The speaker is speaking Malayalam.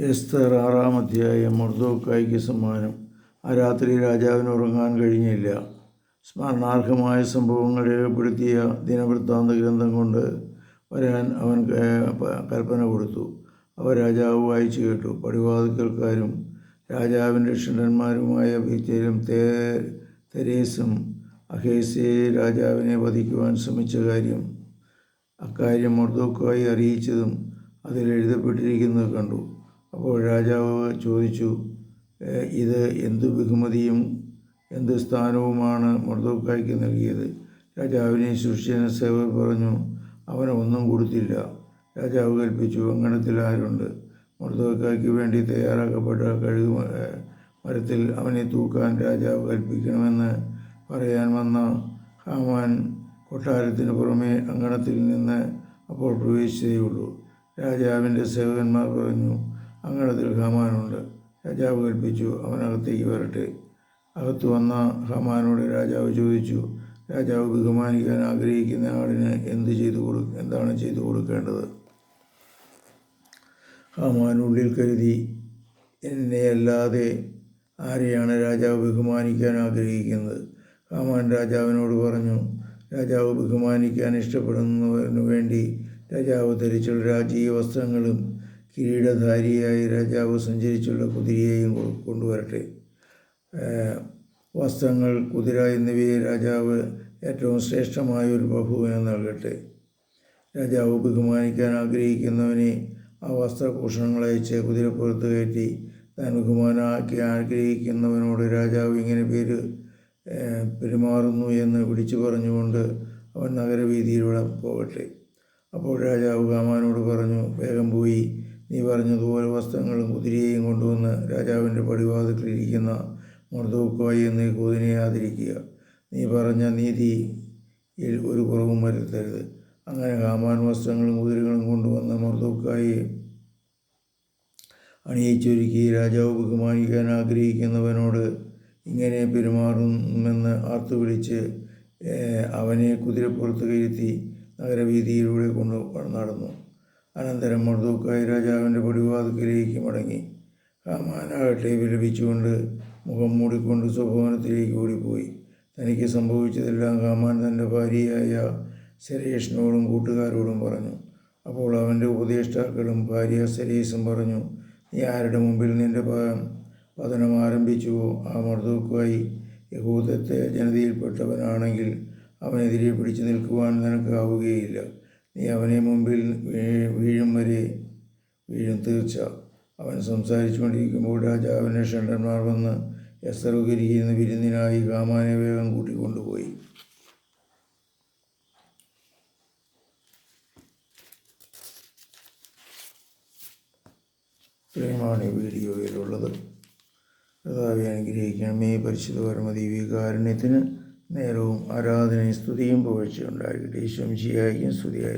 എസ്തർ ആറാം അധ്യായം മർദ്ദോക്കായ്ക്ക് സമ്മാനം. ആ രാത്രി രാജാവിന് ഉറങ്ങാൻ കഴിഞ്ഞില്ല. സ്മരണാർഹമായ സംഭവങ്ങൾ രേഖപ്പെടുത്തിയ ദിനവൃത്താന്ത ഗ്രന്ഥം കൊണ്ട് വരാൻ അവൻ കൽപ്പന കൊടുത്തു. അവ രാജാവ് വായിച്ചു കേട്ടു. പടിവാതിക്കൽക്കാരും രാജാവിന്റെ ഷണ്ടന്മാരുമായ ബീറ്റേലും തേ തെരേസും അഹേസയെ രാജാവിനെ വധിക്കുവാൻ ശ്രമിച്ച കാര്യം അക്കാര്യം മർദ്ദോക്കായി അറിയിച്ചതും അതിൽ എഴുതപ്പെട്ടിരിക്കുന്നത് കണ്ടു. അപ്പോൾ രാജാവ് ചോദിച്ചു ഇത് എന്ത് ബഹുമതിയും എന്ത് സ്ഥാനവുമാണ് മർദ്ദോക്കായ്ക്ക് നൽകിയത്? രാജാവിനെ ശിഷ്യന സേവർ പറഞ്ഞു അവനൊന്നും കൊടുത്തില്ല. രാജാവ് കൽപ്പിച്ചു അങ്കണത്തിൽ ആരുണ്ട്? മർദ്ദോക്കായ്ക്ക് വേണ്ടി തയ്യാറാക്കപ്പെട്ട കഴുകു മരത്തിൽ അവനെ തൂക്കാൻ രാജാവ് കൽപ്പിക്കണമെന്ന് പറയാൻ വന്ന ഹാമാൻ കൊട്ടാരത്തിന് പുറമേ അങ്കണത്തിൽ നിന്ന് അപ്പോൾ പ്രവേശിച്ചതേയുള്ളൂ. രാജാവിന്റെ സേവകന്മാർ പറഞ്ഞു അങ്കണത്തിൽ ഹമാനുണ്ട്. രാജാവ് കൽപ്പിച്ചു അവനകത്തേക്ക് വരട്ടെ. അകത്ത് വന്ന ഹമാനോട് രാജാവ് ചോദിച്ചു രാജാവ് ബഹുമാനിക്കാൻ ആഗ്രഹിക്കുന്ന ആളിന് എന്ത് ചെയ്തു കൊടു എന്താണ് ചെയ്തു കൊടുക്കേണ്ടത്? ഹമാനുള്ളിൽ കരുതി എന്നെ അല്ലാതെ ആരെയാണ് രാജാവ് ബഹുമാനിക്കാൻ ആഗ്രഹിക്കുന്നത്? ഹമാൻ രാജാവിനോട് പറഞ്ഞു രാജാവ് ബഹുമാനിക്കാൻ ഇഷ്ടപ്പെടുന്നതിനു വേണ്ടി രാജാവ് ധരിച്ചുള്ള രാജീയ വസ്ത്രങ്ങളും കിരീടധാരിയായി രാജാവ് സഞ്ചരിച്ചുള്ള കുതിരയെയും കൊണ്ടുവരട്ടെ. വസ്ത്രങ്ങൾ കുതിര എന്നിവയെ രാജാവ് ഏറ്റവും ശ്രേഷ്ഠമായ ഒരു ബഹുവിന് നൽകട്ടെ. രാജാവ് ബഹുമാനിക്കാൻ ആഗ്രഹിക്കുന്നവനെ ആ വസ്ത്രഭൂഷണങ്ങൾ അയച്ച് കുതിരപ്പുറത്ത് കയറ്റി താൻ ബഹുമാനാക്കി ആഗ്രഹിക്കുന്നവനോട് രാജാവ് ഇങ്ങനെ പേര് പെരുമാറുന്നു എന്ന് വിളിച്ചു പറഞ്ഞുകൊണ്ട് അവൻ നഗരവീതിയിലൂടെ പോകട്ടെ. അപ്പോൾ രാജാവ് കാമാനോട് പറഞ്ഞു വേഗം പോയി നീ പറഞ്ഞതുപോലെ വസ്ത്രങ്ങളും കുതിരയെയും കൊണ്ടുവന്ന് രാജാവിന്റെ പടിവാതിലിരിക്കുന്ന മർദ്ദവുക്കായി എന്ന കൂതിനെ ആദരിക്കുക നീ പറഞ്ഞ നീതിയിൽ ഒരു കുറവും വരുത്തരുത്. അങ്ങനെ കാമാൻ വസ്ത്രങ്ങളും കുതിരകളും കൊണ്ടുവന്ന മർദ്ദവുക്കായി അണിയിച്ചൊരുക്കി രാജാവ് ബഹുമാനിക്കാൻ ആഗ്രഹിക്കുന്നവനോട് ഇങ്ങനെ പെരുമാറുമെന്ന് ആർത്തു വിളിച്ച് അവനെ കുതിരപ്പുറത്ത് കയറ്റി നഗരവീതിയിലൂടെ കൊണ്ട് നടന്നു. അനന്തരം മർദൂക്കായി രാജാവിന്റെ പടിവാതിക്കലേക്ക് മടങ്ങി. ഹാമാനാകട്ടെ വിലപിച്ചുകൊണ്ട് മുഖം മൂടിക്കൊണ്ട് സ്വഭവനത്തിലേക്ക് ഓടിപ്പോയി. തനിക്ക് സംഭവിച്ചതെല്ലാം ഹാമാൻ തന്റെ ഭാര്യയായ സരേഷിനോടും കൂട്ടുകാരോടും പറഞ്ഞു. അപ്പോൾ അവന്റെ ഉപദേഷ്ടാക്കളും ഭാര്യ സരേസും പറഞ്ഞു നീ ആരുടെ മുമ്പിൽ നിന്റെ പതനം ആരംഭിച്ചുവോ? ആ മർദ്ദവുമായി യഹൂദത്തെ ജനതയിൽപ്പെട്ടവനാണെങ്കിൽ അവനെതിരെ പിടിച്ചു നിൽക്കുവാൻ നിനക്കാവുകയില്ല നീ അവനെ മുമ്പിൽ വീഴും വരെ വീഴും. തീർച്ച. അവൻ സംസാരിച്ചു കൊണ്ടിരിക്കുമ്പോൾ രാജാവിന്റെ ഷണ്ടന്മാർ വന്ന് എസ്തറുകരിക്കുന്ന വിരുന്നിനായി കാമാനെ വേഗം കൂട്ടിക്കൊണ്ടുപോയി. ഇത്രയുമാണ് ഈ വീഡിയോയിലുള്ളത്. കഥാവി അനുഗ്രഹിക്കണമേ. പരിശുദ്ധ പരമതി വികാരുണ്യത്തിന് നേരവും ആരാധനയും സ്തുതിയും പുകഴ്ചയുണ്ടാകട്ടെ ഈശ്വം ചെയ്യായിരിക്കും സ്തുതിയായിരിക്കും.